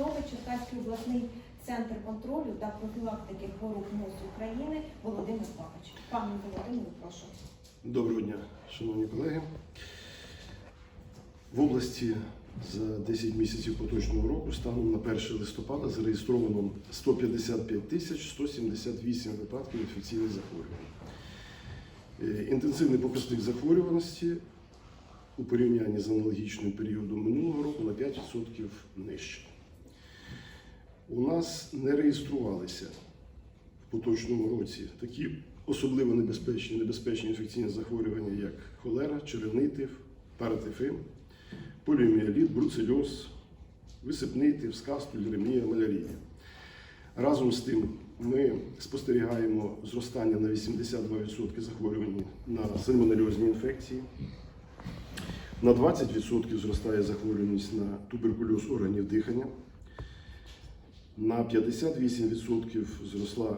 хвороби Черкаський обласний центр контролю та профілактики хвороб МОЗ України Володимир Павлович. Пане Володимире, прошу. Доброго дня, шановні колеги. В області за 10 місяців поточного року станом на 1 листопада зареєстровано 155 тисяч 178 випадків інфекційних захворювань. Е, Інтенсивний показник захворюваності у порівнянні з аналогічним періодом минулого року на 5% нижче. У нас не реєструвалися в поточному році такі особливо небезпечні, небезпечні інфекційні захворювання, як холера, черевний тиф, паратифим, поліоміеліт, бруцельоз, висипний тиф, сказ, тулеремія, малярія. Разом з тим ми спостерігаємо зростання на 82% захворювань на сальмонельозні інфекції. На 20% зростає захворюваність на туберкульоз органів дихання. На 58% зросла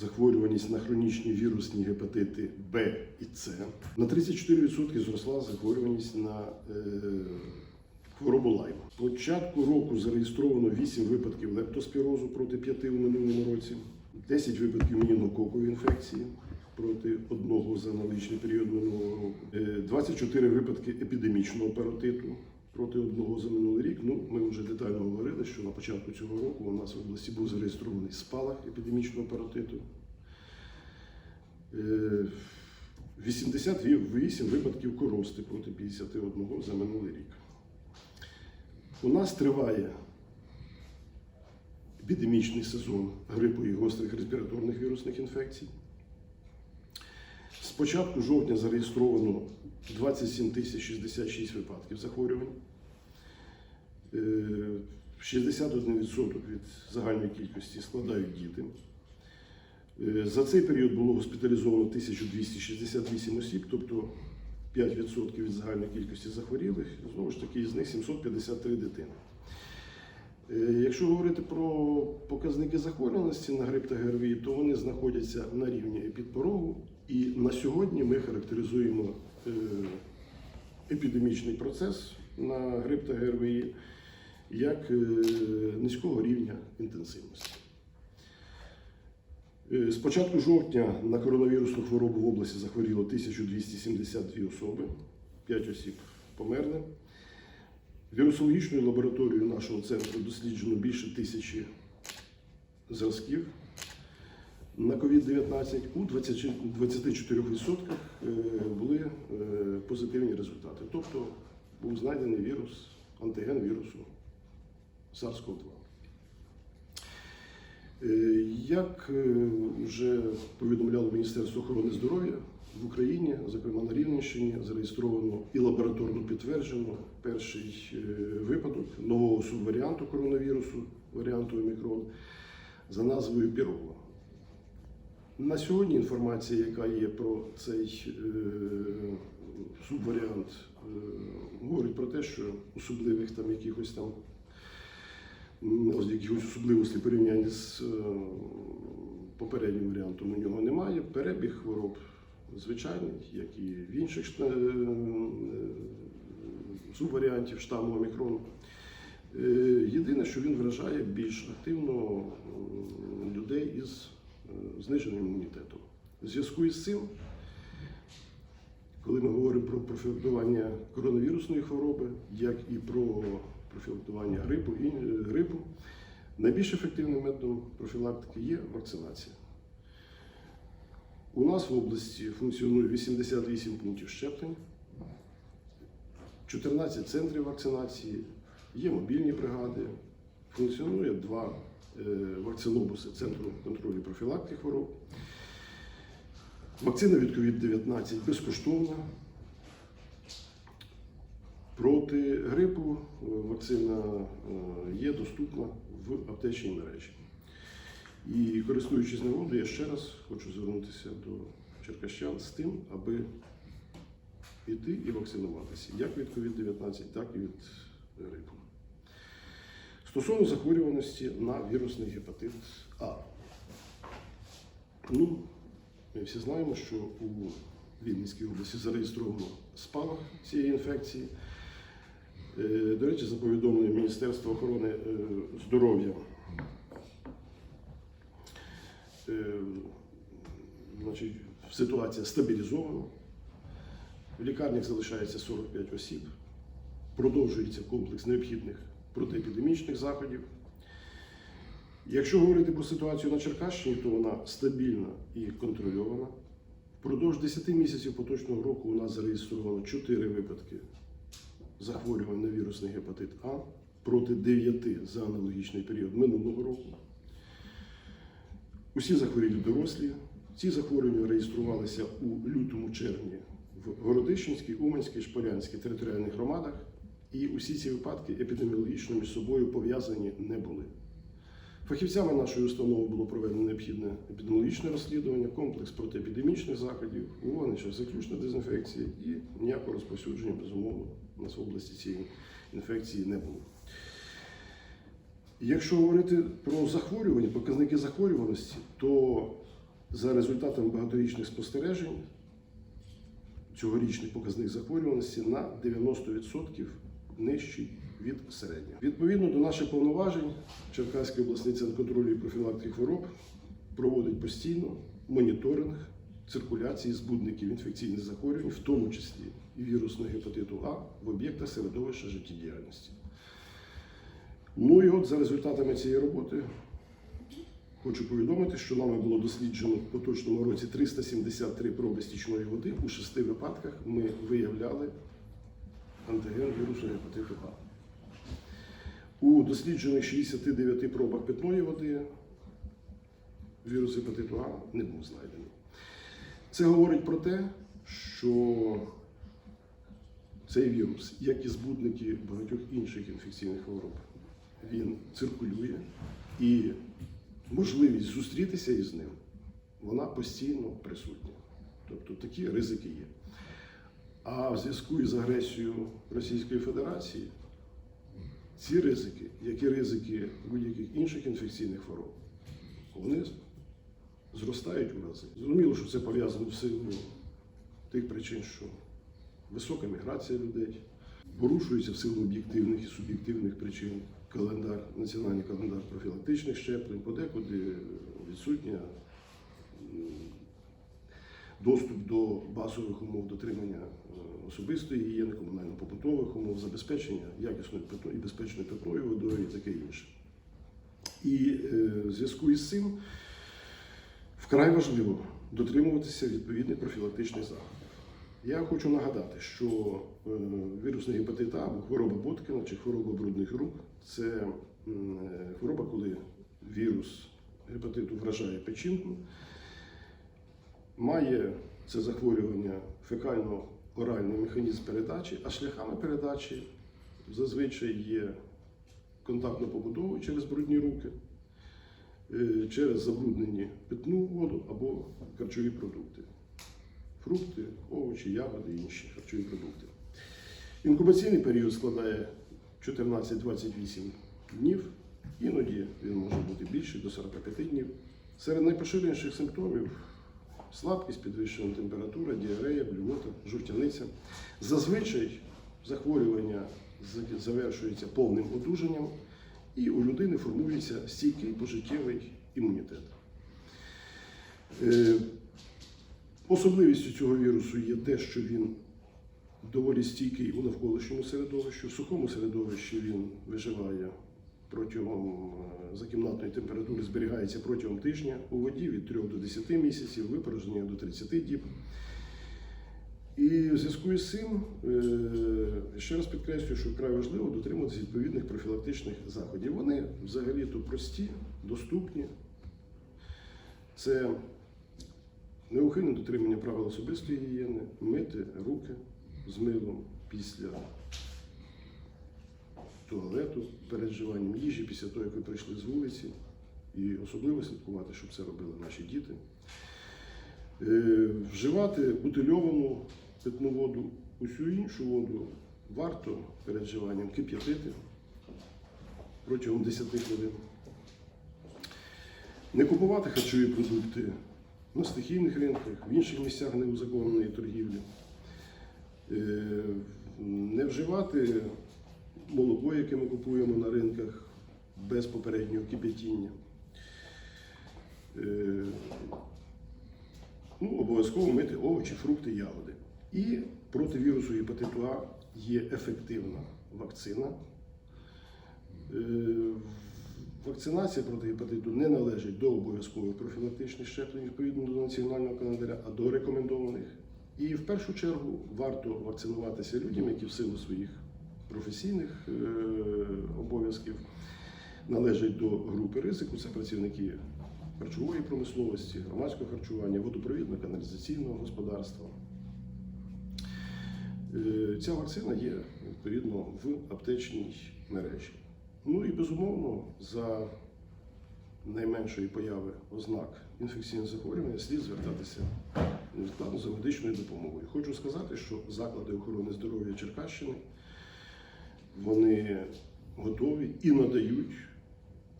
захворюваність на хронічні вірусні гепатити Б і С. На 34% зросла захворюваність на е, хворобу лайма. З початку року зареєстровано 8 випадків лептоспірозу проти 5 у минулому році, 10 випадків менінгококової інфекції проти одного за аналогічний період минулого року, е, 24 випадки епідемічного паротиту проти одного за минулий рік. Ну, ми вже детально говорили, що на початку цього року у нас в області був зареєстрований спалах епідемічного паротиту. Е, 88 випадків корости проти 51 за минулий рік. У нас триває епідемічний сезон грипу і гострих респіраторних вірусних інфекцій. Початку жовтня зареєстровано 27 тисяч 66 випадків захворювань. Е, 61% від загальної кількості складають діти. Е, За цей період було госпіталізовано 1268 осіб, тобто 5% від загальної кількості захворілих. Знову ж таки, з них 753 дитини. Е, Якщо говорити про показники захворюваності на грип та ГРВІ, то вони знаходяться на рівні підпорогу. І на сьогодні ми характеризуємо е, епідемічний процес на грип та ГРВІ як е, низького рівня інтенсивності. Е, З початку жовтня на коронавірусну хворобу в області захворіло 1272 особи, 5 осіб померли. Вірусологічною лабораторією нашого центру досліджено більше тисячі зразків на COVID-19. У 20 24% е, були е, позитивні результати. Тобто був знайдений вірус, антиген вірусу SARS-CoV-2. Е, Як е, вже повідомляло Міністерство охорони здоров'я, в Україні, зокрема на Рівненщині, зареєстровано і лабораторно підтверджено перший випадок нового субваріанту коронавірусу, варіанту омікрон, за назвою Пірова. На сьогодні інформація, яка є про цей е, субваріант, е, говорить про те, що особливих там якихось там якихось особливостей порівняння з е, попереднім варіантом у нього немає. Перебіг хвороб звичайний, як і в інших субваріантів штаму омікрону. Єдине, що він вражає більш активно людей із зниженим імунітетом. У зв'язку із цим, коли ми говоримо про профілактування коронавірусної хвороби, як і про профілактування грипу, і е, грипу, найбільш ефективним методом профілактики є вакцинація. У нас в області функціонує 88 пунктів щеплень, 14 центрів вакцинації, є мобільні бригади, функціонує два вакцинобуси Центру контролю профілактики хвороб. Вакцина від COVID-19 безкоштовна. Проти грипу е, вакцина е, є доступна в аптечній мережі. І користуючись нагодою, я ще раз хочу звернутися до черкащан з тим, аби йти і вакцинуватися як від COVID-19, так і від грипу. Стосовно захворюваності на вірусний гепатит А. Ну, ми всі знаємо, що у Вінницькій області зареєстровано спалах цієї інфекції. Е, До речі, за повідомленням Міністерства охорони е, здоров'я. е, Значить, ситуація стабілізована. В лікарнях залишається 45 осіб. Продовжується комплекс необхідних протиепідемічних заходів. Якщо говорити про ситуацію на Черкащині, то вона стабільна і контрольована. Впродовж 10 місяців поточного року у нас зареєстровано 4 випадки захворювань на вірусний гепатит А проти 9 за аналогічний період минулого року. Усі захворілі дорослі. Ці захворювання реєструвалися у лютому-червні в Городищенській, Уманській, Шполянській територіальних громадах, і усі ці випадки епідеміологічно між собою пов'язані не були. Фахівцями нашої установи було проведено необхідне епідеміологічне розслідування, комплекс протиепідемічних заходів, вогнище заключна дезінфекція і ніякого розповсюдження, безумовно, у нас в області цієї інфекції не було. Якщо говорити про захворювання, показники захворюваності, то за результатами багаторічних спостережень цьогорічний показник захворюваності на 90% нижчий від середнього. Відповідно до наших повноважень, Черкаський обласний центр контролю і профілактики хвороб проводить постійно моніторинг циркуляції збудників інфекційних захворювань, в тому числі і вірусного гепатиту А в об'єктах середовища життєдіяльності. Ну і от за результатами цієї роботи хочу повідомити, що нами було досліджено в поточному році 373 проби стічної води. У шести випадках ми виявляли антиген вірусу гепатиту А. У досліджених 69 пробах питної води вірус гепатиту А не був знайдений. Це говорить про те, що цей вірус, як і збудники багатьох інших інфекційних хвороб, він циркулює і можливість зустрітися із ним, вона постійно присутня. Тобто такі ризики є. А в зв'язку із агресією Російської Федерації ці ризики, як і ризики будь-яких інших інфекційних хвороб, вони зростають у рази. Зрозуміло, що це пов'язано в силу тих причин, що висока міграція людей, порушується в силу об'єктивних і суб'єктивних причин календар, національний календар профілактичних щеплень, подекуди відсутня доступ до базових умов дотримання особистої гігієни, комунально-побутових умов, забезпечення якісної і безпечної питної водою і таке інше. І е, в зв'язку із цим вкрай важливо дотримуватися відповідних профілактичних заходів. Я хочу нагадати, що е, вірусний гепатит А або хвороба Боткіна чи хвороба брудних рук це е, хвороба, коли вірус гепатиту вражає печінку, має це захворювання фекально-оральний механізм передачі, а шляхами передачі зазвичай є контактно-побудовою через брудні руки, е, через забруднені питну воду або харчові продукти. Фрукти, овочі, ягоди і інші харчові продукти. Інкубаційний період складає 14-28 днів, іноді він може бути більший до 45 днів. Серед найпоширеніших симптомів слабкість, підвищена температура, діарея, блювота, жовтяниця. Зазвичай захворювання завершується повним одужанням, і у людини формується стійкий пожиттєвий імунітет. Е, Особливістю цього вірусу є те, що він доволі стійкий у навколишньому середовищі. В сухому середовищі він виживає протягом е, закімнатної температури, зберігається протягом тижня, у воді від 3 до 10 місяців, випорожнення до 30 діб. І в зв'язку із цим, е, ще раз підкреслюю, що вкрай важливо дотримуватися відповідних профілактичних заходів. Вони взагалі-то прості, доступні. Це неухильне дотримання правил особистої гігієни, мити руки з милом після туалету, перед вживанням їжі, після того, як ви прийшли з вулиці, і особливо слідкувати, щоб це робили наші діти. Е, Вживати бутильовану питну воду, усю іншу воду варто перед вживанням кип'ятити протягом 10 хвилин. Не купувати харчові продукти на стихійних ринках, в інших місцях неузаконеної торгівлі. Е, Не вживати молоко, яке ми купуємо на ринках без попереднього кипятіння. Е, Ну, обов'язково мити овочі, фрукти, ягоди. І проти вірусу гепатиту А є ефективна вакцина. Е, Вакцинація проти гепатиту не належить до обов'язкових профілактичних щеплень відповідно до національного календаря, а до рекомендованих. І в першу чергу варто вакцинуватися людям, які в силу своїх професійних е, обов'язків належать до групи ризику. Це працівники харчової промисловості, громадського харчування, водопровідно-каналізаційного господарства. Е, Ця вакцина є відповідно в аптечній мережі. Ну і безумовно, за найменшої появи ознак інфекційного захворювання слід звертатися невідкладно за медичною допомогою. Хочу сказати, що заклади охорони здоров'я Черкащини вони готові і надають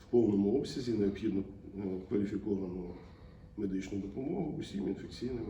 в повному обсязі необхідну е, кваліфіковану медичну допомогу усім інфекційним